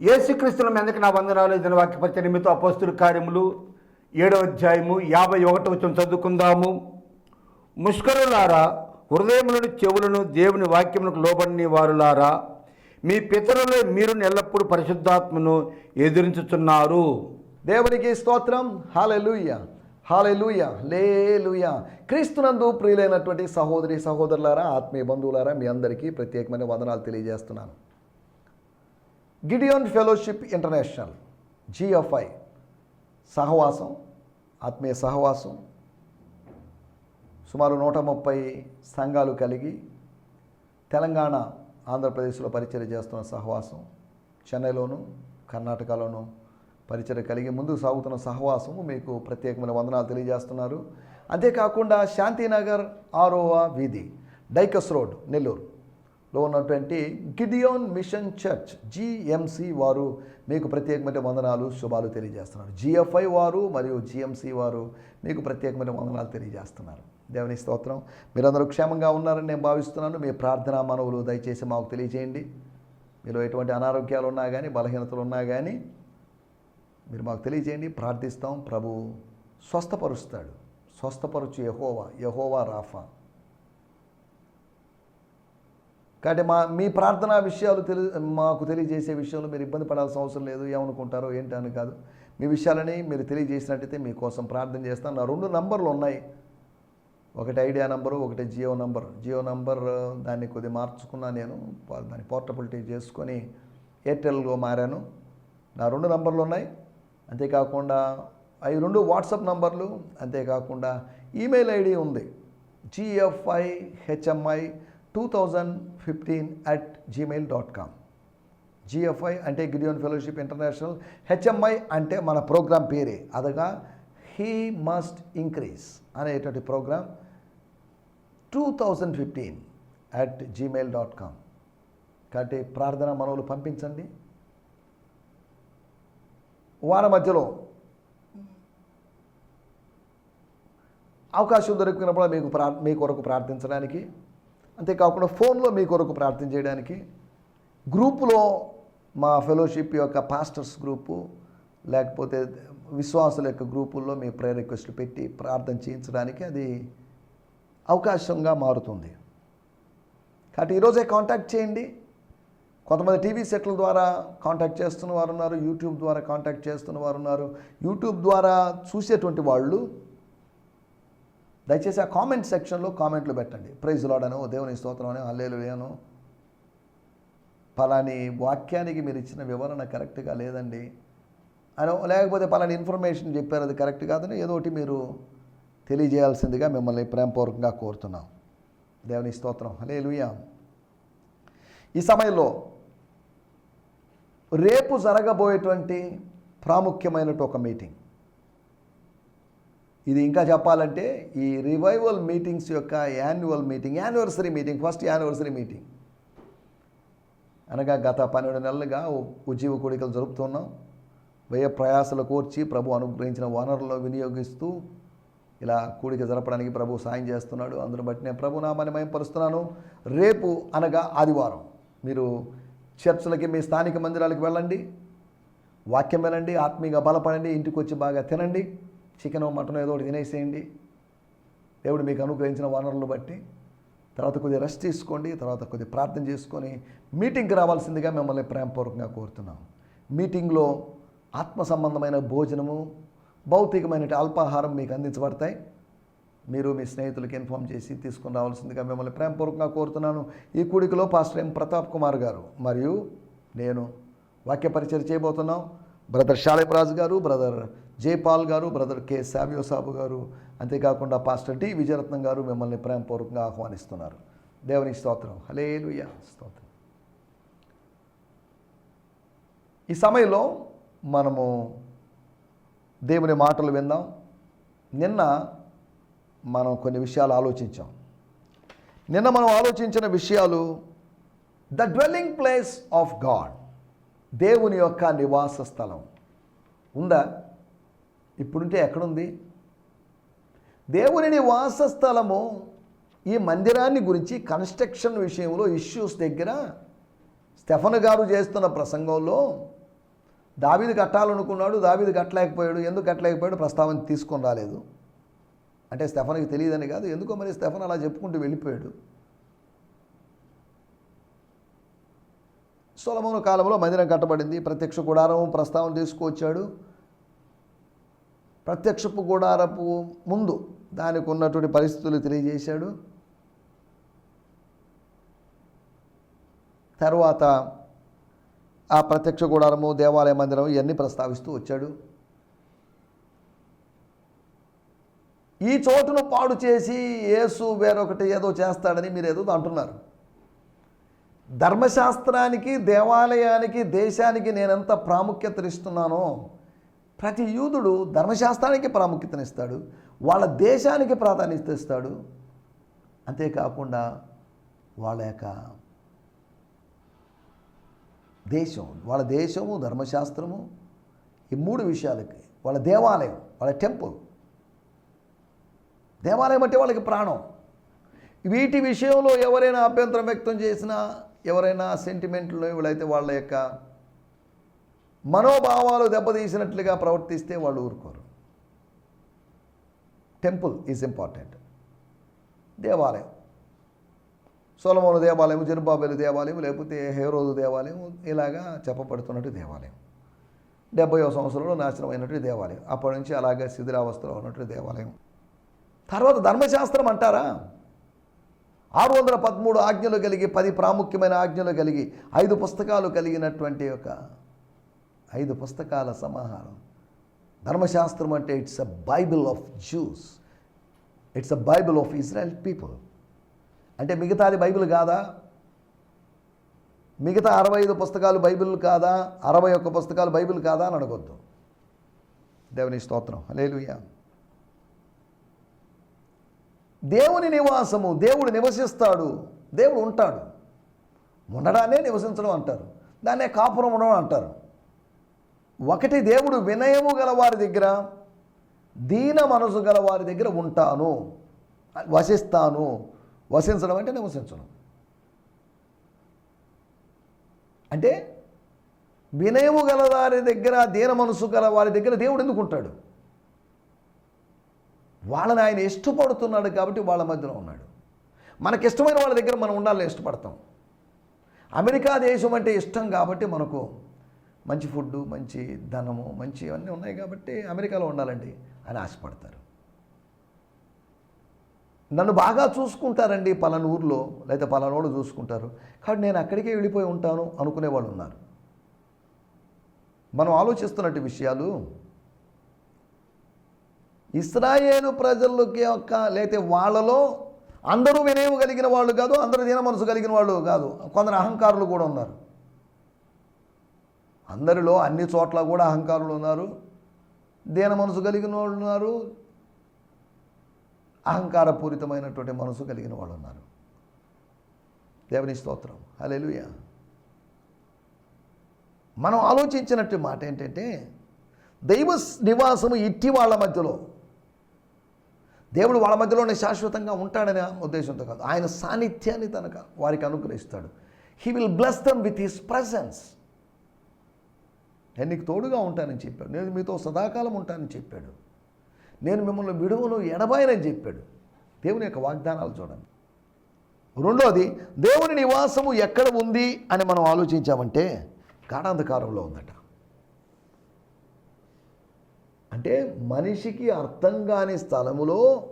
ఏసుక్రీస్తుల మీదకి నా వందనాలు ఇదిన వాక్యపరిచయ నిమిత్తం అపోస్తుల కార్యములు. ఏడవ అధ్యాయము యాభై ఒకటి వచ్చిన చదువుకుందాము. ముష్కరులారా హృదయములను చెవులను దేవుని వాక్యములకు లోబడిని వారులారా మీ పితరులే మీరు ఎల్లప్పుడూ పరిశుద్ధాత్మను ఎదిరించుతున్నారు దేవునికి స్తోత్రం. హాలెలుయ్య హాలెలూయ లేలుయ క్రీస్తునందు ప్రియులైనటువంటి సహోదరి సహోదరులారా ఆత్మీయ బంధువులారా మీ అందరికీ ప్రత్యేకమైన వందనాలు తెలియజేస్తున్నాను. Gideon Fellowship International GFI. సహవాసం ఆత్మీయ సహవాసం సుమారు నూట ముప్పై సంఘాలు కలిగి తెలంగాణ ఆంధ్రప్రదేశ్లో పరిచయం చేస్తున్న సహవాసం చెన్నైలోను కర్ణాటకలోను పరిచయం కలిగి ముందుకు సాగుతున్న సహవాసం మీకు ప్రత్యేకమైన వందనాలు తెలియజేస్తున్నారు. అంతేకాకుండా శాంతినగర్ ఆరోవ వీధి డైకస్ రోడ్ నెల్లూరు. లో ఉన్నటువంటి గిడియోన్ మిషన్ చర్చ్ జిఎంసి వారు మీకు ప్రత్యేకమైన వందనాలు శుభాలు తెలియజేస్తున్నారు. జిఎఫ్ఐ వారు మరియు జిఎంసి వారు మీకు ప్రత్యేకమైన వందనాలు తెలియజేస్తున్నారు. దేవుని స్తోత్రం. మీరందరూ క్షేమంగా ఉన్నారని నేను భావిస్తున్నాను. మీ ప్రార్థనా మనవులు దయచేసి మాకు తెలియజేయండి. మీలో ఎటువంటి అనారోగ్యాలు ఉన్నా కానీ బలహీనతలు ఉన్నా కానీ మీరు మాకు తెలియజేయండి. ప్రార్థిస్తాం. ప్రభు స్వస్థపరుస్తాడు. స్వస్థపరచు యహోవా యహోవా రాఫా. కాబట్టి మా మీ ప్రార్థనా విషయాలు తెలి మాకు తెలియజేసే విషయంలో మీరు ఇబ్బంది పడాల్సిన అవసరం లేదు. ఏమనుకుంటారో ఏంటి అని కాదు. మీ విషయాలని మీరు తెలియజేసినట్టయితే మీకోసం ప్రార్థన చేస్తాను. నా రెండు నంబర్లు ఉన్నాయి. ఒకటి ఐడియా నంబరు ఒకటి జియో నంబర్. జియో నంబర్ దాన్ని కొద్దిగా మార్చుకున్నా నేను దాన్ని పోర్టబిలిటీ చేసుకొని ఎయిర్టెల్గా మారాను. నా రెండు నంబర్లు ఉన్నాయి. అంతేకాకుండా అవి రెండు వాట్సాప్ నంబర్లు అంతేకాకుండా ఈమెయిల్ ఐడి ఉంది. GFI HMI two thousand fifteen at Gmail dot com GFI అంటే గిడియోన్ ఫెలోషిప్ ఇంటర్నేషనల్ హెచ్ఎంఐ అంటే మన ప్రోగ్రాం పేరే. అదగా హీ మస్ట్ ఇంక్రీజ్ అనేటువంటి programme two thousand fifteen at Gmail dot com కాబట్టి ప్రార్థన మనవులు పంపించండి. వార మధ్యలో అవకాశం దొరికినప్పుడు మీకు ప్రా మీ కొరకు ప్రార్థించడానికి అంతేకాకుండా ఫోన్లో మీ కొరకు ప్రార్థన చేయడానికి గ్రూపులో మా ఫెలోషిప్ యొక్క పాస్టర్స్ గ్రూపు లేకపోతే విశ్వాసుల యొక్క గ్రూపుల్లో మీ ప్రేయర్ రిక్వెస్ట్లు పెట్టి ప్రార్థన చేయించడానికి అది అవకాశంగా మారుతుంది. కాబట్టి ఈరోజే కాంటాక్ట్ చేయండి. కొంతమంది టీవీ సెట్ల ద్వారా కాంటాక్ట్ చేస్తున్న వారు ఉన్నారు యూట్యూబ్ ద్వారా కాంటాక్ట్ చేస్తున్న వారు ఉన్నారు. యూట్యూబ్ ద్వారా చూసేటువంటి వాళ్ళు దయచేసి ఆ కామెంట్ సెక్షన్లో కామెంట్లు పెట్టండి. ప్రైజ్ లాడను దేవుని స్తోత్రం అని హల్లేలు పలాని వాక్యానికి మీరు ఇచ్చిన వివరణ కరెక్ట్గా లేదండి. అని లేకపోతే పలాని ఇన్ఫర్మేషన్ చెప్పారు అది కరెక్ట్ కాదని ఏదో ఒకటి మీరు తెలియజేయాల్సిందిగా మిమ్మల్ని ప్రేమపూర్వకంగా కోరుతున్నాం. దేవుని స్తోత్రం హల్లెలూయా ఈ సమయంలో రేపు జరగబోయేటువంటి ప్రాముఖ్యమైనటువంటి ఒక మీటింగ్ ఇది ఇంకా చెప్పాలంటే ఈ రివైవల్ మీటింగ్స్ యొక్క annual meeting anniversary meeting first anniversary meeting అనగా గత పన్నెండు నెలలుగా ఉజ్జీవ కోడికలు జరుపుతున్నాం. వ్యయ ప్రయాసలు కోర్చి ప్రభు అనుగ్రహించిన వనరులను వినియోగిస్తూ ఇలా కూడిక జరపడానికి ప్రభు సాయం చేస్తున్నాడు. అందును బట్టి నేను ప్రభు నామాన్ని మయంపరుస్తున్నాను. రేపు అనగా ఆదివారం మీరు చర్చలకి మీ స్థానిక మందిరాలకు వెళ్ళండి. వాక్యం వినండి ఆత్మీయంగా బలపడండి ఇంటికి వచ్చి బాగా తినండి. చికెన్ మటన్ ఏదో ఒకటి తినేసేయండి. దేవుడు మీకు అనుగ్రహించిన వనరులు బట్టి తర్వాత కొద్దిగా రెస్ట్ తీసుకోండి తర్వాత కొద్దిగా ప్రార్థన చేసుకొని మీటింగ్కి రావాల్సిందిగా మిమ్మల్ని ప్రేమపూర్వకంగా కోరుతున్నాం. మీటింగ్లో ఆత్మ సంబంధమైన భోజనము భౌతికమైన అల్పాహారం మీకు అందించబడతాయి. మీరు మీ స్నేహితులకి ఇన్ఫామ్ చేసి తీసుకుని రావాల్సిందిగా మిమ్మల్ని ప్రేమపూర్వకంగా కోరుతున్నాను. ఈ కూడికలో పాస్టర్ ఎం. ప్రతాప్ కుమార్ గారు మరియు నేను వాక్య పరిచయం చేయబోతున్నాం. బ్రదర్ శాలిపరాజు గారు బ్రదర్ జయపాల్ గారు బ్రదర్ కె. శావ్యో సాబు గారు అంతేకాకుండా పాస్టర్ డి. విజయరత్నం గారు మిమ్మల్ని ప్రేమపూర్వకంగా ఆహ్వానిస్తున్నారు. దేవుని స్తోత్రం. హలేలుయ స్తోత్రం. ఈ సమయంలో మనము దేవుని మాటలు విందాం. నిన్న మనం కొన్ని విషయాలు ఆలోచించాం. నిన్న మనం ఆలోచించిన విషయాలు the dwelling place of God దేవుని యొక్క నివాస స్థలం. ఉందా? ఇప్పుడుంటే ఎక్కడుంది? దేవుని వాసస్థలము ఈ మందిరాన్ని గురించి కన్స్ట్రక్షన్ విషయంలో ఇష్యూస్ దగ్గర స్టెఫన్ గారు చేస్తున్న ప్రసంగంలో దావీది కట్టాలనుకున్నాడు దావీది కట్టలేకపోయాడు ఎందుకు కట్టలేకపోయాడు ప్రస్తావన తీసుకొని రాలేదు. అంటే స్టెఫన్కి తెలియదని కాదు ఎందుకో మరి స్టెఫన్ అలా చెప్పుకుంటూ వెళ్ళిపోయాడు. సొలమోను కాలంలో మందిరం కట్టబడింది ప్రత్యక్ష గుడారం ప్రస్తావన తీసుకువచ్చాడు. ప్రత్యక్షపు గుడారపు ముందు దానికి ఉన్నటువంటి పరిస్థితులు తెలియజేశాడు. తర్వాత ఆ ప్రత్యక్ష గుడారము దేవాలయ మందిరం ఇవన్నీ ప్రస్తావిస్తూ వచ్చాడు. ఈ చోటును పాడు చేసి యేసు వేరొకటి ఏదో చేస్తాడని మీరు ఏదో అంటున్నారు. ధర్మశాస్త్రానికి దేవాలయానికి దేశానికి నేనెంత ప్రాముఖ్యత ఇస్తున్నానో ప్రతి యూదుడు ధర్మశాస్త్రానికి ప్రాముఖ్యతనిస్తాడు వాళ్ళ దేశానికి ప్రాధాన్యత ఇస్తాడు అంతేకాకుండా వాళ్ళ యొక్క దేశం వాళ్ళ దేశము ధర్మశాస్త్రము ఈ మూడు విషయాలకి వాళ్ళ దేవాలయం వాళ్ళ టెంపుల్. దేవాలయం అంటే వాళ్ళకి ప్రాణం. వీటి విషయంలో ఎవరైనా అభ్యంతరం వ్యక్తం చేసినా ఎవరైనా సెంటిమెంట్లు వీళ్ళైతే వాళ్ళ యొక్క మనోభావాలు దెబ్బతీసినట్లుగా ప్రవర్తిస్తే వాళ్ళు ఊరుకోరు. టెంపుల్ ఈజ్ ఇంపార్టెంట్ దేవాలయం. సోలమోను దేవాలయం జెరుబాబేలు దేవాలయం లేకపోతే హేరోదు దేవాలయం ఇలాగా చెప్పబడుతున్నట్టు దేవాలయం. డెబ్బైవ సంవత్సరంలో నాశనం అయినట్టు దేవాలయం. అప్పటి నుంచి అలాగే శిథిరావస్థలో ఉన్నట్టు దేవాలయం. తర్వాత ధర్మశాస్త్రం అంటారా? ఆరు వందల పదమూడు ఆజ్ఞలు కలిగి పది ప్రాముఖ్యమైన ఆజ్ఞలు కలిగి ఐదు పుస్తకాలు కలిగినటువంటి ఒక ఐదు పుస్తకాల సమాహారం. ధర్మశాస్త్రం అంటే it's a Bible of Jews it's a Bible of Israel people అంటే మిగతాది బైబిల్ కాదా? మిగతా అరవై ఐదు పుస్తకాలు బైబిల్ కాదా? అరవై ఒక్క పుస్తకాలు బైబిల్ కాదా అని అడగొద్దు. దేవుని స్తోత్రం. లేలుయ్యా దేవుని నివాసము దేవుడు నివసిస్తాడు దేవుడు ఉంటాడు. ఉండడానే నివసించడం అంటారు. దాన్నే కాపురం ఉండడం అంటారు. ఒకటి దేవుడు వినయము గల వారి దగ్గర దీన మనసు గల వారి దగ్గర ఉంటాను. వసిస్తాను. వసించడం అంటే నివసించడం అంటే వినయము గల వారి దగ్గర దీన మనసు గల వారి దగ్గర దేవుడు ఎందుకు ఉంటాడు? వాళ్ళని ఆయన ఇష్టపడుతున్నాడు కాబట్టి వాళ్ళ మధ్యలో ఉన్నాడు. మనకి ఇష్టమైన వాళ్ళ దగ్గర మనం ఉండాలని ఇష్టపడతాం. అమెరికా దేశం అంటే ఇష్టం కాబట్టి మనకు మంచి ఫుడ్ మంచి ధనము మంచి అన్నీ ఉన్నాయి కాబట్టి అమెరికాలో ఉండాలండి అని ఆశపడతారు. నన్ను బాగా చూసుకుంటారండి పలానా ఊర్లో లేదా పలానోడు చూసుకుంటారు. కాబట్టి నేను అక్కడికే వెళ్ళిపోయి ఉంటాను అనుకునే వాళ్ళు ఉన్నారు. మనం ఆలోచిస్తున్నట్టు విషయాలు ఇస్రాయేలు ప్రజలకి యొక్క లేకపోతే వాళ్ళలో అందరూ వినయం కలిగిన వాళ్ళు కాదు అందరూ దీన మనసు కలిగిన వాళ్ళు కాదు. కొందరు అహంకారులు కూడా ఉన్నారు. అందరిలో అన్ని చోట్ల కూడా అహంకారులు ఉన్నారు. దీన మనసు కలిగిన వాళ్ళు ఉన్నారు. అహంకారపూరితమైనటువంటి మనసు కలిగిన వాళ్ళు ఉన్నారు. దేవుని స్తోత్రం. హల్లెలూయా. మనం ఆలోచించినట్టు మాట ఏంటంటే దైవ నివాసము ఇట్టి వాళ్ళ మధ్యలో. దేవుడు వాళ్ళ మధ్యలోనే శాశ్వతంగా ఉంటాడనే ఉద్దేశంతో కాదు. ఆయన సాన్నిధ్యాన్ని తనక వారికి అనుగ్రహిస్తాడు. He will bless them with his presence నేను నీకు తోడుగా ఉంటానని చెప్పాడు. నేను మీతో సదాకాలం ఉంటానని చెప్పాడు. నేను మిమ్మల్ని విడువను ఎడబాయనని చెప్పాడు. దేవుని యొక్క వాగ్దానాలు చూడండి. రెండోది దేవుని నివాసము ఎక్కడ ఉంది అని మనం ఆలోచించామంటే గాఢాంధకారంలో ఉందట. అంటే మనిషికి అర్థం కాని స్థలములో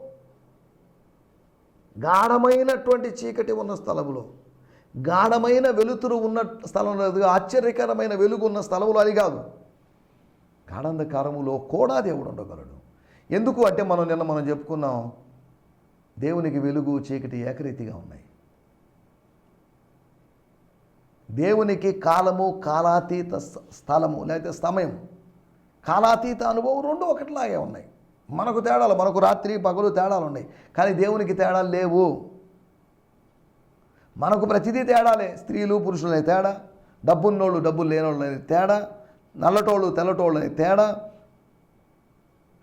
గాఢమైనటువంటి చీకటి ఉన్న స్థలములో గాఢమైన వెలుతురు ఉన్న స్థలంలో లేదు ఆశ్చర్యకరమైన వెలుగు ఉన్న స్థలములో అది కాదు. గాఢంధకారములో కూడా దేవుడు ఉండగలడు. ఎందుకు అంటే మనం నిన్న మనం చెప్పుకున్నాం దేవునికి వెలుగు చీకటి ఏకరీతిగా ఉన్నాయి. దేవునికి కాలము కాలాతీత స్థలము లేకపోతే సమయం కాలాతీత అనుభవం రెండు ఒకటిలాగే ఉన్నాయి. మనకు తేడాలు మనకు రాత్రి పగలు తేడాలు ఉన్నాయి కానీ దేవునికి తేడాలు లేవు. మనకు ప్రతిదీ తేడాలే. స్త్రీలు పురుషులనే తేడా. డబ్బున్నోళ్ళు డబ్బులు లేనోళ్ళనే తేడా. నల్లటోళ్ళు తెల్లటోళ్ళు అనే తేడా.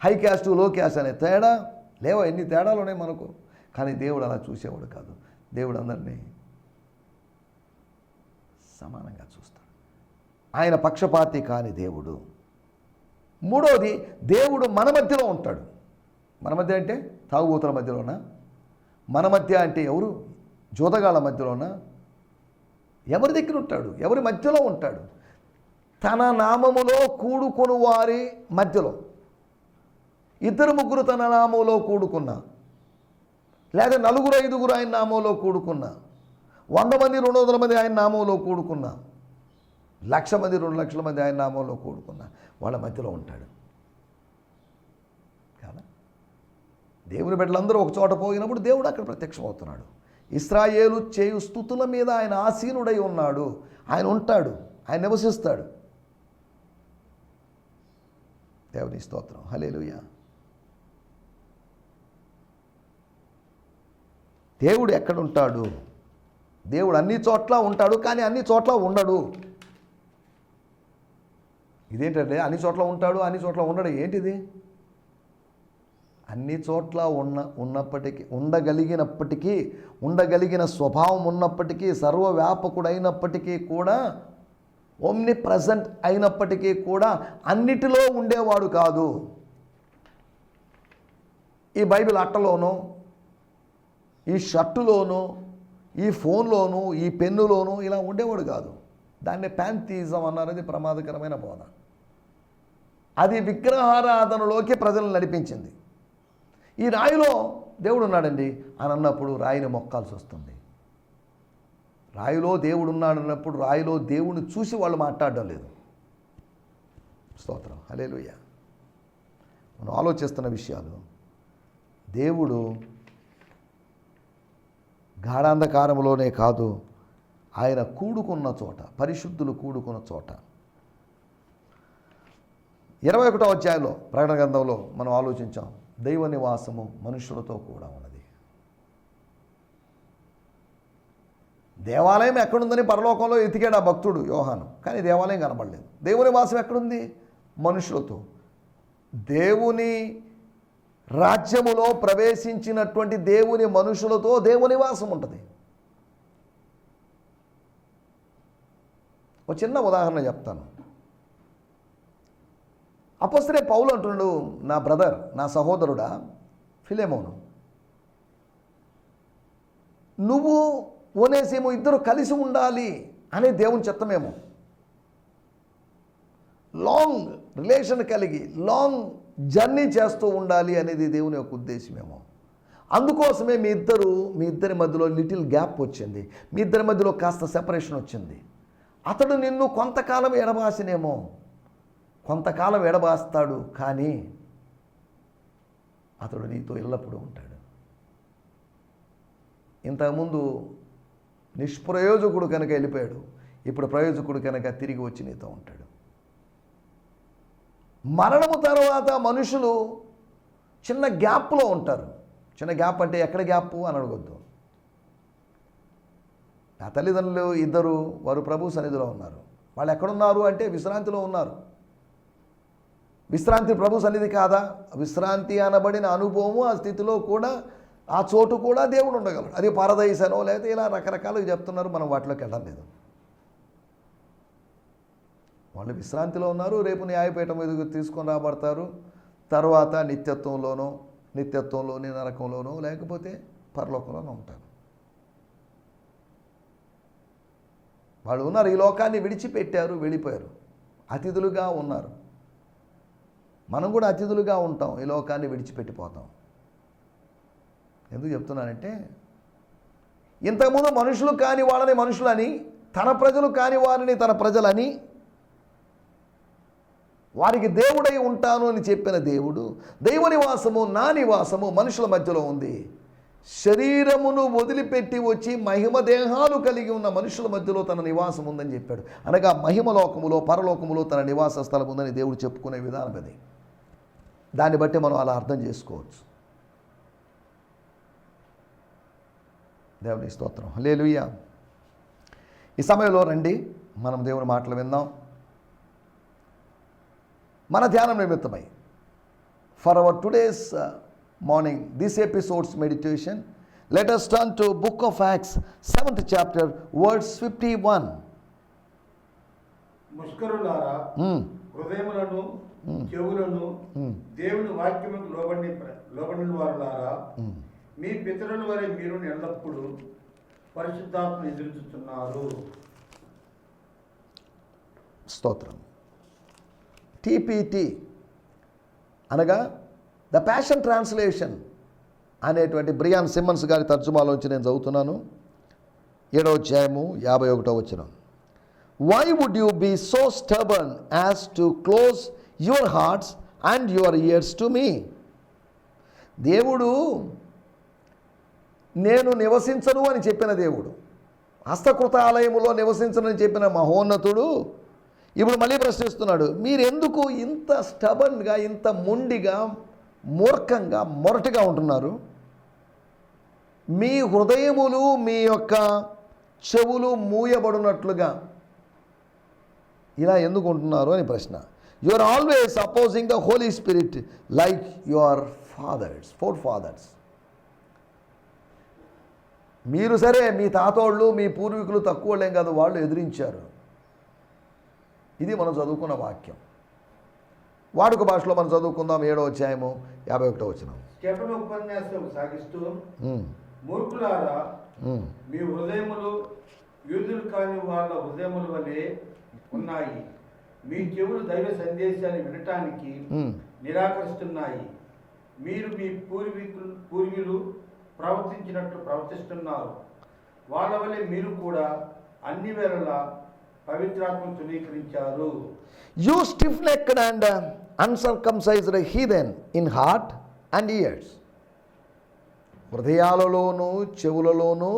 హై క్యాస్ట్లో క్యాస్ట్ అనే తేడా. లేవా ఎన్ని తేడాలు ఉన్నాయి మనకు? కానీ దేవుడు అలా చూసేవాడు కాదు. దేవుడు అందరినీ సమానంగా చూస్తాడు. ఆయన పక్షపాతి కాని దేవుడు. మూడోది దేవుడు మన మధ్యలో ఉంటాడు. మన మధ్య అంటే తాగుబోతుల మధ్యలోనా? మన మధ్య అంటే ఎవరు? జూదగాల మధ్యలోన ఎవరి దగ్గర ఉంటాడు? ఎవరి మధ్యలో ఉంటాడు? తన నామములో కూడుకొని వారి మధ్యలో. ఇద్దరు ముగ్గురు తన నామంలో కూడుకున్నా లేదా నలుగురు ఐదుగురు ఆయన నామంలో కూడుకున్నా వంద మంది రెండు వందల మంది ఆయన నామంలో కూడుకున్నా లక్ష మంది రెండు లక్షల మంది ఆయన నామంలో కూడుకున్నా వాళ్ళ మధ్యలో ఉంటాడు. కాదా? దేవుని బిడ్డలందరూ ఒక చోట పోయినప్పుడు దేవుడు అక్కడ ప్రత్యక్షమవుతున్నాడు. ఇస్రాయేలు చేయు స్థుతుల మీద ఆయన ఆసీనుడై ఉన్నాడు. ఆయన ఉంటాడు. ఆయన నివసిస్తాడు. దేవుని స్తోత్రం. హలేలుయ దేవుడు ఎక్కడుంటాడు? దేవుడు అన్ని చోట్ల ఉంటాడు కానీ అన్ని చోట్ల ఉండడు. ఇదేంటంటే అన్ని చోట్ల ఉంటాడు అన్ని చోట్ల ఉండడు. ఏంటిది? అన్ని చోట్ల ఉన్న ఉన్నప్పటికీ ఉండగలిగినప్పటికీ ఉండగలిగిన స్వభావం ఉన్నప్పటికీ సర్వవ్యాపకుడైనప్పటికీ కూడా ఓమ్ని ప్రజెంట్ అయినప్పటికీ కూడా అన్నిటిలో ఉండేవాడు కాదు. ఈ బైబిల్ అట్టలోనూ ఈ షర్టులోనూ ఈ ఫోన్లోనూ ఈ పెన్నులోనూ ఇలా ఉండేవాడు కాదు. దాన్ని ప్యాంతీజం అన్నారు ప్రమాదకరమైన బోధ. అది విగ్రహారాధనలోకి ప్రజలను నడిపించింది. ఈ రాయిలో దేవుడు ఉన్నాడండి అని అన్నప్పుడు రాయిని మొక్కాల్సి వస్తుంది. రాయిలో దేవుడు ఉన్నాడు అన్నప్పుడు రాయిలో దేవుడిని చూసి వాళ్ళు మాట్లాడడం లేదు. స్తోత్రం. హలేలుయ్య మనం ఆలోచిస్తున్న విషయాలు దేవుడు గాఢాంధకారంలోనే కాదు ఆయన కూడుకున్న చోట పరిశుద్ధులు కూడుకున్న చోట. ఇరవై ఒకటో అధ్యాయంలో ప్రకటన గ్రంథంలో మనం ఆలోచించాం. దైవ నివాసము మనుషులతో కూడా ఉన్నది. దేవాలయం ఎక్కడుందని పరలోకంలో ఎతికాడు ఆ భక్తుడు యోహాను కానీ దేవాలయం కనబడలేదు. దేవుని వాసం ఎక్కడుంది? మనుషులతో. దేవుని రాజ్యములో ప్రవేశించినటువంటి దేవుని మనుషులతో దేవుని వాసం ఉంటుంది. ఒక చిన్న ఉదాహరణ చెప్తాను. అపస్తరే పౌలు అంటున్నాడు నా బ్రదర్ నా సహోదరుడా ఫిలేమోను. నువ్వు ఓనేసేమో ఇద్దరు కలిసి ఉండాలి అనే దేవుని చెత్తమేమో. లాంగ్ రిలేషన్ కలిగి లాంగ్ జర్నీ చేస్తూ ఉండాలి అనేది దేవుని యొక్క ఉద్దేశమేమో. అందుకోసమే మీ ఇద్దరు మీ ఇద్దరి మధ్యలో లిటిల్ గ్యాప్ వచ్చింది. మీ ఇద్దరి మధ్యలో కాస్త సెపరేషన్ వచ్చింది. అతడు నిన్ను కొంతకాలం ఎడబాసినేమో. కొంతకాలం ఎడబాస్తాడు కానీ అతడు నీతో ఎల్లప్పుడూ ఉంటాడు. ఇంతకుముందు నిష్ప్రయోజకుడు కనుక వెళ్ళిపోయాడు ఇప్పుడు ప్రయోజకుడు కనుక తిరిగి వచ్చి నీతో ఉంటాడు. మరణము తర్వాత మనుషులు చిన్న గ్యాప్లో ఉంటారు. చిన్న గ్యాప్ అంటే ఎక్కడ గ్యాప్ అని అడగొద్దు. నా తల్లిదండ్రులు ఇద్దరు వారు ప్రభు సన్నిధిలో ఉన్నారు. వాళ్ళు ఎక్కడున్నారు అంటే విశ్రాంతిలో ఉన్నారు. విశ్రాంతి ప్రభు సన్నిధి కాదా? విశ్రాంతి అనబడిన అనుభవము ఆ స్థితిలో కూడా ఆ చోటు కూడా దేవుడు ఉండగలడు. అది పారదైసనో లేకపోతే ఇలా రకరకాలుగా చెప్తున్నారు మనం వాటిలోకి వెళ్ళడం లేదు. వాళ్ళు విశ్రాంతిలో ఉన్నారు రేపు న్యాయపీఠం ఎదుగు తీసుకొని రాబడతారు. తర్వాత నిత్యత్వంలోనో నిత్యత్వంలోని నరకంలోనో లేకపోతే పరలోకంలోనో ఉంటారు. వాళ్ళు ఉన్నారు ఈ లోకాన్ని విడిచిపెట్టారు వెళ్ళిపోయారు. అతిథులుగా ఉన్నారు. మనం కూడా అతిథులుగా ఉంటాం ఈ లోకాన్ని విడిచిపెట్టిపోతాం. ఎందుకు చెప్తున్నానంటే ఇంతకుముందు మనుషులు కాని వాళ్ళని మనుషులని తన ప్రజలు కాని వారిని తన ప్రజలని వారికి దేవుడై ఉంటాను అని చెప్పిన దేవుడు దైవ నివాసము నా నివాసము మనుషుల మధ్యలో ఉంది. శరీరమును వదిలిపెట్టి వచ్చి మహిమ దేహాలు కలిగి ఉన్న మనుషుల మధ్యలో తన నివాసం ఉందని చెప్పాడు. అనగా మహిమలోకములో పరలోకములో తన నివాస స్థలం ఉందని దేవుడు చెప్పుకునే విధానం అది. దాన్ని బట్టి మనం అలా అర్థం చేసుకోవచ్చు. దేవుని స్తోత్రం. లేలుయ్య ఈ సమయంలో రండి. మనం దేవుని మాటలు విందాం. మన ధ్యానం నిమిత్తమై for our today's morning this episodes meditation let us turn to book of Acts seventh chapter words fifty one ముష్కరులారా హృదయములను చెవులను దేవుని వాక్యముకు లోబడి లోబడిన వారులారా. మీ పితరుల వరే మీరు ఎల్లప్పుడూ పరిశుద్ధాత్మ ఎదురుచుతున్నారు స్తోత్రం. టీపీటీ అనగా ద ప్యాషన్ ట్రాన్స్లేషన్ అనేటువంటి బ్రియాన్ సిమ్మన్స్ గారి తర్జుమాలోంచి నేను చదువుతున్నాను. ఏడవ అధ్యాయము యాభై ఒకటో వచ్చిన why would you be so stubborn as to close your hearts and your ears to me దేవుడు నేను నివసించను అని చెప్పిన దేవుడు. హస్తకృత ఆలయములో నివసించనని చెప్పిన మహోన్నతుడు ఇప్పుడు మళ్ళీ ప్రశ్నిస్తున్నాడు మీరెందుకు ఇంత స్టబన్గా ఇంత మొండిగా మూర్ఖంగా మొరటిగా ఉంటున్నారు? మీ హృదయములు మీ యొక్క చెవులు మూయబడినట్లుగా. ఇలా ఎందుకు ఉంటున్నారు? అని ప్రశ్న. You are always opposing the Holy Spirit like your fathers forefathers మీరు సరే మీ తాతోళ్ళు మీ పూర్వీకులు తక్కువలేం కాదు వాళ్ళు ఎదిరించారు. ఇది మనం చదువుకున్న వాక్యం. వాడుక భాషలో మనం చదువుకుందాం ఏడో అధ్యాయము యాభై ఒకటో వచ్చినాం ఉపన్యాసం సాగిస్తూ మూర్ఖులారా మీ హృదయములు యూదులు కాని వాళ్ళ హృదయముల వలె ఉన్నాయి. మీ చెవులు దైవ సందేశాన్ని వినటానికి నిరాకరిస్తున్నాయి? మీరు మీ పూర్వీకులు పూర్వీకులు ప్రవర్తించినట్లు ప్రవర్తిస్తున్నారు. వాళ్ళ వలె మీరు కూడా అన్ని వేళలా పవిత్రాత్మను ధృవీకరించారు you stiff necked and uncircumcised heathen in heart and ears హృదయాలలోనూ చెవులలోనూ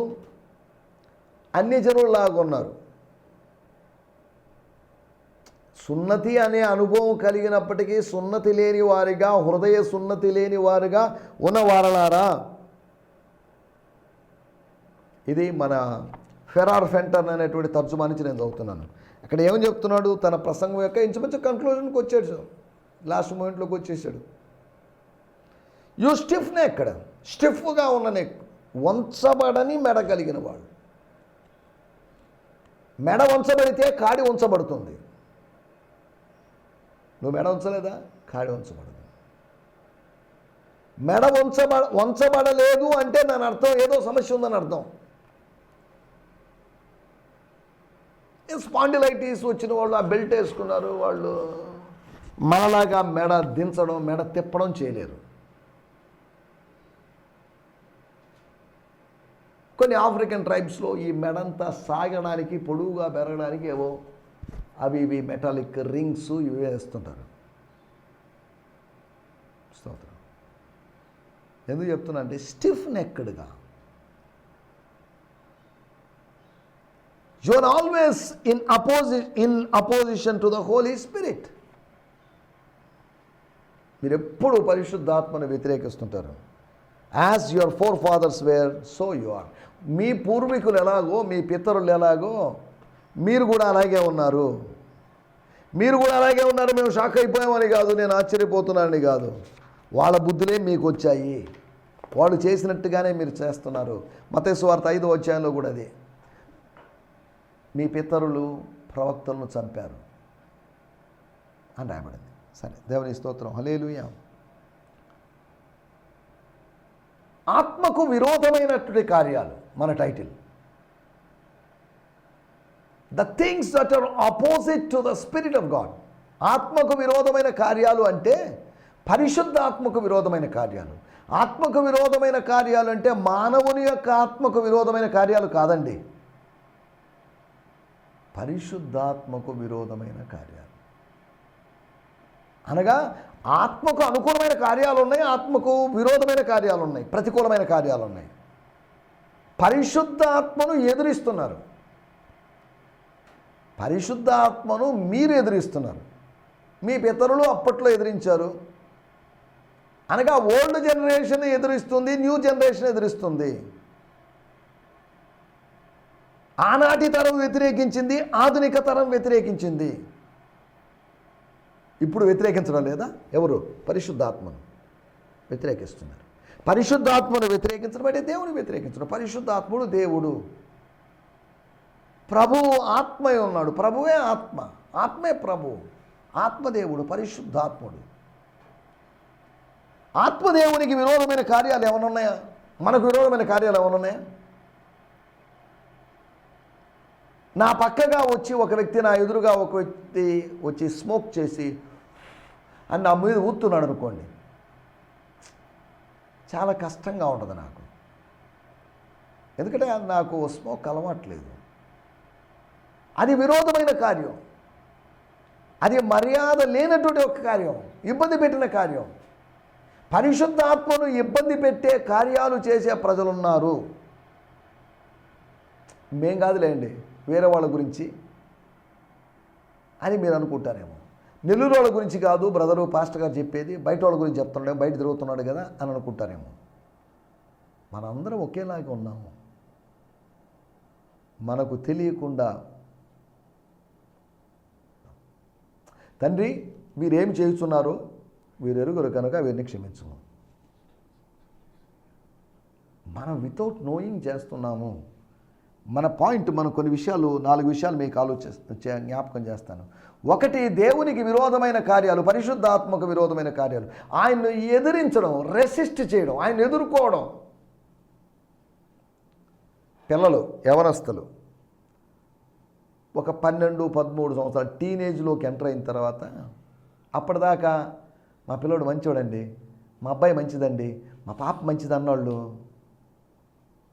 అన్ని జనుల్లాగా ఉన్నారు సున్నతి అనే అనుభవం కలిగినప్పటికీ సున్నతి లేని వారిగా హృదయ సున్నతి లేని వారిగా ఉన్నవారలారా? ఇది మన ఫెరార్ ఫెంటర్ అనేటువంటి తర్జుమా నుంచి నేను చదువుతున్నాను. అక్కడ ఏమని చెప్తున్నాడు? తన ప్రసంగం యొక్క ఇంచుమించు కంక్లూజన్కి వచ్చాడు. లాస్ట్ మూమెంట్లోకి వచ్చేసాడు. యూ స్టిఫ్నే ఇక్కడ. స్టిఫ్గా ఉన్న నెక్ వంచబడని మెడ కలిగిన వాడు మెడ వంచబడితే కాడి ఉంచబడుతుంది నువ్వు మెడ ఉంచలేదా? కాడి ఉంచబడదు. మెడ వంచబడ వంచబడలేదు అంటే దాని అర్థం ఏదో సమస్య ఉందని అర్థం. స్పాండిలైటిస్ వచ్చిన వాళ్ళు ఆ బెల్ట్ వేసుకున్నారు వాళ్ళు మనలాగా మెడ దించడం మెడ తిప్పడం చేయలేరు. కొన్ని ఆఫ్రికన్ ట్రైబ్స్లో ఈ మెడంతా సాగడానికి పొడువుగా పెరగడానికి ఏవో అవి ఇవి మెటాలిక్ రింగ్స్ ఇవి వేస్తుంటారు. స్తోత్రం. ఎందుకు చెప్తున్నా అంటే stiff నెక్డ్గా you are always in oppose in opposition to the Holy Spirit మీరు ఎప్పుడు పరిశుద్ధాత్మను వ్యతిరేకిస్తుంటారు. As your forefathers were so you are మీ పూర్వీకులు ఎలాగో మీ పితరులు ఎలాగో మీరు కూడా అలాగే ఉన్నారు. మీరు కూడా అలాగే ఉన్నారు మేము షాక్ అయిపోయామని కాదు నేను ఆశ్చర్యపోతున్నానని కాదు. వాళ్ళ బుద్ధులే మీకు వచ్చాయి. వాళ్ళు చేసినట్టుగానే మీరు చేస్తున్నారు. మతేశ్వార్త ఐదో అధ్యాయంలో కూడా అది. మీ పితరులు ప్రవక్తలను చంపారు అని రాయబడింది. సరే దేవుని స్తోత్రం. హలేలుయా ఆత్మకు విరోధమైనటువంటి కార్యాలు మన title. The things that are opposite to the Spirit of God ఆత్మకు విరోధమైన కార్యాలు అంటే పరిశుద్ధ ఆత్మకు విరోధమైన కార్యాలు. ఆత్మకు విరోధమైన కార్యాలు అంటే మానవుని యొక్క ఆత్మకు విరోధమైన కార్యాలు కాదండి. పరిశుద్ధాత్మకు విరోధమైన కార్యాలు. అనగా ఆత్మకు అనుకూలమైన కార్యాలు ఉన్నాయి ఆత్మకు విరోధమైన కార్యాలు ఉన్నాయి ప్రతికూలమైన కార్యాలు ఉన్నాయి. పరిశుద్ధ ఆత్మను ఎదురిస్తున్నారు. పరిశుద్ధాత్మను మీరు ఎదిరిస్తున్నారు. మీ పితరులు అప్పట్లో ఎదిరించారు. అనగా ఓల్డ్ జనరేషన్ ఎదురిస్తుంది న్యూ జనరేషన్ ఎదురిస్తుంది. ఆనాటి తరం వ్యతిరేకించింది ఆధునిక తరం వ్యతిరేకించింది. ఇప్పుడు వ్యతిరేకించడం లేదా? ఎవరు? పరిశుద్ధాత్మను వ్యతిరేకిస్తున్నారు. పరిశుద్ధాత్మను వ్యతిరేకించడం అంటే దేవుని వ్యతిరేకించడం. పరిశుద్ధాత్ముడు దేవుడు. ప్రభువు ఆత్మై ఉన్నాడు. ప్రభువే ఆత్మ. ఆత్మే ప్రభువు ఆత్మదేవుడు పరిశుద్ధాత్ముడు. ఆత్మదేవునికి విరోధమైన కార్యాలు ఏమైనా ఉన్నాయా మనకు విరోధమైన కార్యాలు ఏమైనా ఉన్నాయా నా పక్కగా వచ్చి ఒక వ్యక్తి నా ఎదురుగా ఒక వ్యక్తి వచ్చి స్మోక్ చేసి అని నా మీద ఊతున్నాడు అనుకోండి. చాలా కష్టంగా ఉంటుంది నాకు. ఎందుకంటే నాకు స్మోక్ అలవాట్లేదు అది విరోధమైన కార్యం. అది మర్యాద లేనటువంటి ఒక కార్యం ఇబ్బంది పెట్టిన కార్యం. పరిశుద్ధ ఆత్మను ఇబ్బంది పెట్టే కార్యాలు చేసే ప్రజలున్నారు. మేం కాదులేండి వేరే వాళ్ళ గురించి అని మీరు అనుకుంటారేమో. నెల్లూరు వాళ్ళ గురించి కాదు బ్రదరు పాస్టర్ గారు చెప్పేది బయట వాళ్ళ గురించి చెప్తున్నాడు బయట తిరుగుతున్నాడు కదా అని అనుకుంటారేమో. మనందరం ఒకేలాగా ఉన్నాము. మనకు తెలియకుండా తండ్రి వీరేం చేస్తున్నారో వీరెరుగురు కనుక వీరిని క్షమించము. మనం వితౌట్ నోయింగ్ చేస్తున్నాము. మన పాయింట్ మనం కొన్ని విషయాలు నాలుగు విషయాలు మీకు ఆలోచే చే- జ్ఞాపకం చేస్తాను. ఒకటి దేవునికి విరోధమైన కార్యాలు పరిశుద్ధాత్మక విరోధమైన కార్యాలు. ఆయన్ను ఎదిరించడం రెసిస్ట్ చేయడం ఆయన ఎదుర్కోవడం. పిల్లలు యవనస్తులు ఒక పన్నెండు పదమూడు సంవత్సరాలు టీనేజ్లోకి ఎంటర్ అయిన తర్వాత అప్పటిదాకా మా పిల్లోడు మంచివాడండి మా అబ్బాయి మంచిదండి మా పాప మంచిది అన్నోళ్ళు.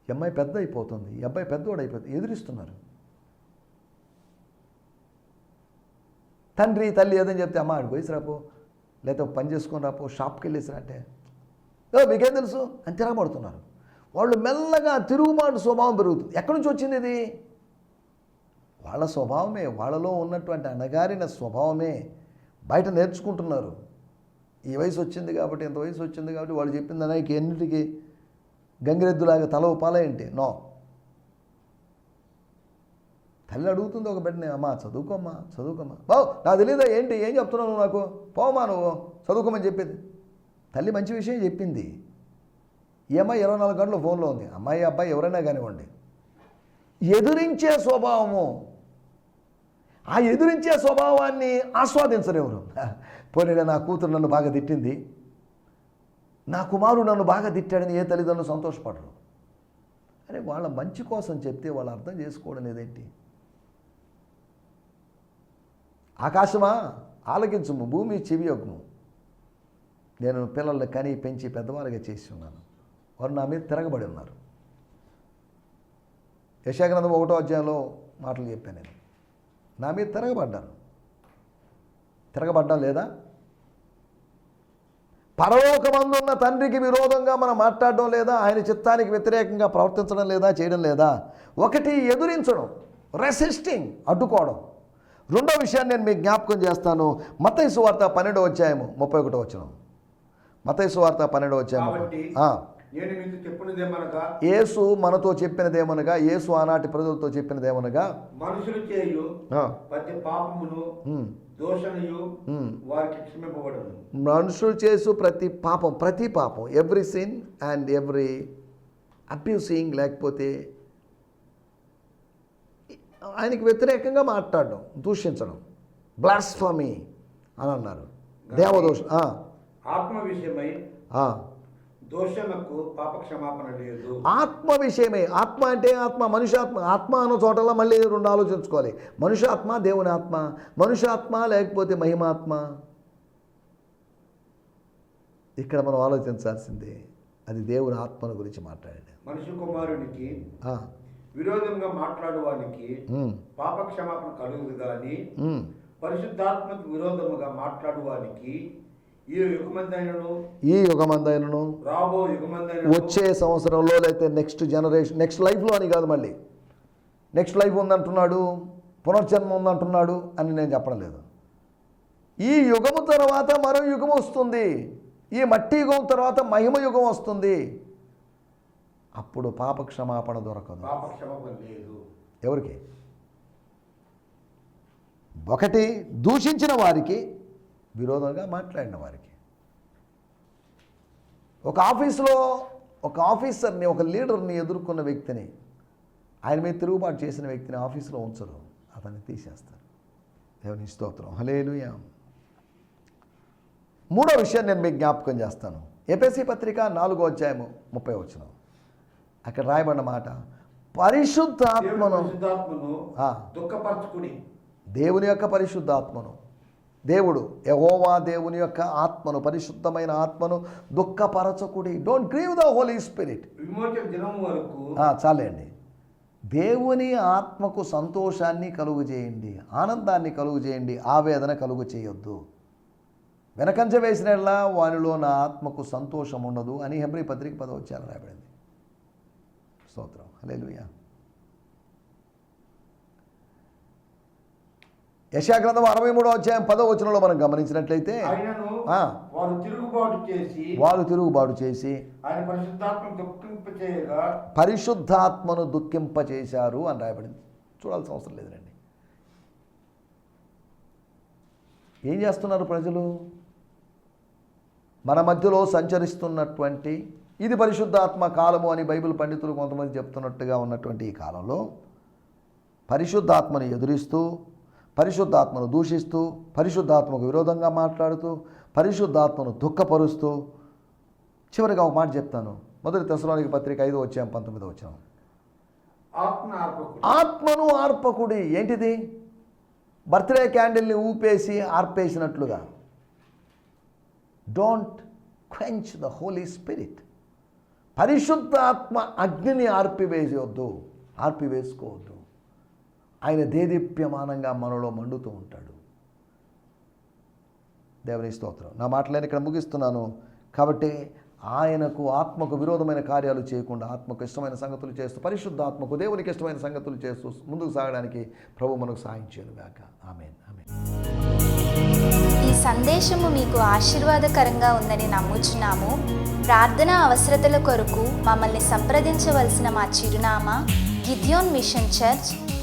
ఈ అమ్మాయి పెద్ద అయిపోతుంది ఈ అబ్బాయి పెద్దవాడు అయిపోతుంది ఎదురిస్తున్నారు. తండ్రి తల్లి ఏదని చెప్తే అమ్మ ఆడికి పోయి రాపో లేకపోతే పని చేసుకొని రాపో షాప్కి వెళ్ళేసి అంటే ఓ మీకేం తెలుసు? అని తిరగబడుతున్నారు వాళ్ళు మెల్లగా తిరుగుబాటు స్వభావం పెరుగుతుంది. ఎక్కడి నుంచి వచ్చింది ఇది? వాళ్ళ స్వభావమే వాళ్ళలో ఉన్నటువంటి అణగారిన స్వభావమే బయట నేర్చుకుంటున్నారు. ఈ వయసు వచ్చింది కాబట్టి ఇంత వయసు వచ్చింది కాబట్టి వాళ్ళు చెప్పింది అనేక ఎన్నిటికి గంగిరెద్దులాగా తల ఉపాలేంటి? నో. తల్లి అడుగుతుంది ఒక బిడ్డని అమ్మా చదువుకోమ్మా చదువుకోమ్మా. బావు నాకు తెలియదా ఏంటి? ఏం చెప్తున్నావు నువ్వు నాకు? పోమా నువ్వు చదువుకోమని చెప్పింది. తల్లి మంచి విషయం చెప్పింది. ఈ అమ్మాయి ఇరవై నాలుగు గంటలు ఫోన్లో ఉంది. అమ్మాయి అబ్బాయి ఎవరైనా కానివ్వండి. ఎదురించే స్వభావము ఆ ఎదురించే స్వభావాన్ని ఆస్వాదించరు ఎవరు. పోనీ నా కూతురు నన్ను బాగా తిట్టింది. నా కుమారుడు నన్ను బాగా తిట్టాడని ఏ తల్లిదండ్రులు సంతోషపడరు. అరే వాళ్ళ మంచి కోసం చెప్తే వాళ్ళు అర్థం చేసుకోవడం లేదేంటి? ఆకాశమా? ఆలకించుము భూమి చెవి నేను పిల్లల్ని కని పెంచి పెద్దవారిగా చేసి ఉన్నాను. వారు నా మీద తిరగబడి ఉన్నారు. యశాగ్రంథం ఒకటో అధ్యాయంలో మాటలు చెప్పాను నేను. నా మీద తిరగబడ్డాను తిరగబడ్డం లేదా? పరలోకమందున్న తండ్రికి విరోధంగా మనం మాట్లాడడం లేదా ఆయన చిత్తానికి వ్యతిరేకంగా ప్రవర్తించడం లేదా చేయడం లేదా? ఒకటి ఎదురించడం రెసిస్టింగ్ అడ్డుకోవడం. రెండో విషయాన్ని నేను మీకు జ్ఞాపకం చేస్తాను. మతైసు వార్త పన్నెండో అధ్యాయము ముప్పై ఒకటో వచ్చిన మతైసు వార్త పన్నెండో అధ్యాయం యేసు మనతో చెప్పినదేమనగా యేసు ఆనాటి ప్రజలతో చెప్పినదేమనగా మనుషులు చేయు ప్రతి పాపమును ఉమ్, దోషణయు ఉమ్. వారికి క్షమింపబడను. మనుషులు చేసు ప్రతి పాపం ప్రతి పాపం every sin and every abusing లేకపోతే ఆయనకి వ్యతిరేకంగా మాట్లాడడం దూషించడం బ్లాస్ఫమీ అని అన్నారు. దేవదోష ఆత్మ విషయమై ఆ. దోషణకు పాప క్షమాపణ లేదు. ఆత్మ విషయమే. ఆత్మ అంటే ఆత్మ. మనుషాత్మ ఆత్మ అన్న చోటలో మళ్ళీ రెండు ఆలోచించుకోవాలి. మనుషాత్మ దేవుని ఆత్మ. మనుషాత్మ లేకపోతే మహిమాత్మ? ఇక్కడ మనం ఆలోచించాల్సింది. అది దేవుని ఆత్మను గురించి మాట్లాడాడు. మనుషు కుమారునికి విరోధంగా మాట్లాడువానికి ఉమ్, పాప క్షమాపణ కలుగుదు ఉమ్. పరిశుద్ధాత్మకు విరోధముగా మాట్లాడువానికి ఈ యుగమందైనను వచ్చే సంవత్సరంలో లేకపోతే నెక్స్ట్ జనరేషన్ నెక్స్ట్ లైఫ్లో అని కాదు మళ్ళీ. నెక్స్ట్ లైఫ్ ఉందంటున్నాడు పునర్జన్మ ఉందంటున్నాడు అని నేను చెప్పడం లేదు. ఈ యుగము తర్వాత మరో యుగం వస్తుంది. ఈ మట్టి యుగం తర్వాత మహిమ యుగం వస్తుంది. అప్పుడు పాప క్షమాపణ దొరకదు ఎవరికి? ఒకటి దూషించిన వారికి విరోధంగా మాట్లాడిన వారికి. ఒక ఆఫీసులో ఒక ఆఫీసర్ని ఒక లీడర్ని ఎదుర్కొన్న వ్యక్తిని ఆయన మీద తిరుగుబాటు చేసిన వ్యక్తిని ఆఫీసులో ఉంచరు. అతన్ని తీసేస్తారు. దేవుని స్తోత్రం. హలేలుయా మూడో విషయం నేను మీకు జ్ఞాపకం చేస్తాను. ఎపిఎస్సి పత్రిక నాలుగో అధ్యాయము ముప్పై వచ్చిన అక్కడ రాయబడిన మాట పరిశుద్ధాత్మను. దుఃఖపరచుకుని దేవుని యొక్క పరిశుద్ధాత్మను దేవుడు యహోవా దేవుని యొక్క ఆత్మను పరిశుద్ధమైన ఆత్మను దుఃఖపరచకుడి. Don't grieve the Holy Spirit చాలండి. దేవుని ఆత్మకు సంతోషాన్ని కలుగు చేయండి ఆనందాన్ని కలుగు చేయండి ఆవేదన కలుగు చేయొద్దు. వెనకంచ వేసినట్లా వానిలో నా ఆత్మకు సంతోషం ఉండదు అని హెబ్రి పత్రిక పదవచ్చాను రాయబడింది. స్తోత్రం. హల్లెలూయా. యశాగ్రంథం అరవై మూడో అధ్యాయం పదో వచనంలో మనం గమనించినట్లయితే. వారు తిరుగుబాటు చేసి పరిశుద్ధాత్మను దుఃఖింపచేశారు అని రాయబడింది చూడాల్సిన అవసరం లేదండి ఏం చేస్తున్నారు ప్రజలు మన మధ్యలో సంచరిస్తున్నటువంటి ఇది పరిశుద్ధాత్మ కాలము అని బైబిల్ పండితులు కొంతమంది చెప్తున్నట్టుగా ఉన్నటువంటి ఈ కాలంలో పరిశుద్ధాత్మను ఎదురిస్తూ పరిశుద్ధాత్మను దూషిస్తూ పరిశుద్ధాత్మకు విరోధంగా మాట్లాడుతూ పరిశుద్ధాత్మను దుఃఖపరుస్తూ చివరిగా ఒక మాట చెప్తాను. మొదటి తెసలోనికి పత్రిక ఐదో వచ్చాం పంతొమ్మిదో వచ్చాం ఆత్మను ఆర్పకుడి ఏంటిది? బర్త్డే క్యాండిల్ని ఊపేసి ఆర్పేసినట్లుగా. Don't quench the Holy Spirit పరిశుద్ధాత్మ అగ్నిని ఆర్పివేయవద్దు ఆర్పివేసుకోవద్దు. ఆయన దేదీప్యమానంగా మనలో మండుతూ ఉంటాడు. దేవుని స్తోత్రం. నా మాటలను ఇక్కడ ముగిస్తున్నాను. కాబట్టి ఆయనకు ఆత్మకు విరోధమైన కార్యాలు చేయకుండా ఆత్మకు ఇష్టమైన సంగతులు చేస్తూ పరిశుద్ధ ఆత్మకు దేవునికి ఇష్టమైన సంగతులు చేస్తూ ముందుకు సాగడానికి ప్రభు మనకు సాయం చేయనుగాక ఆమెన్. ఆమెన్. ఈ సందేశము మీకు ఆశీర్వాదకరంగా ఉందని నమ్ముచున్నాము. ప్రార్థన అవసరతల కొరకు మమ్మల్ని సంప్రదించవలసిన మా చిరునామా గిద్యోన్ మిషన్ చర్చ్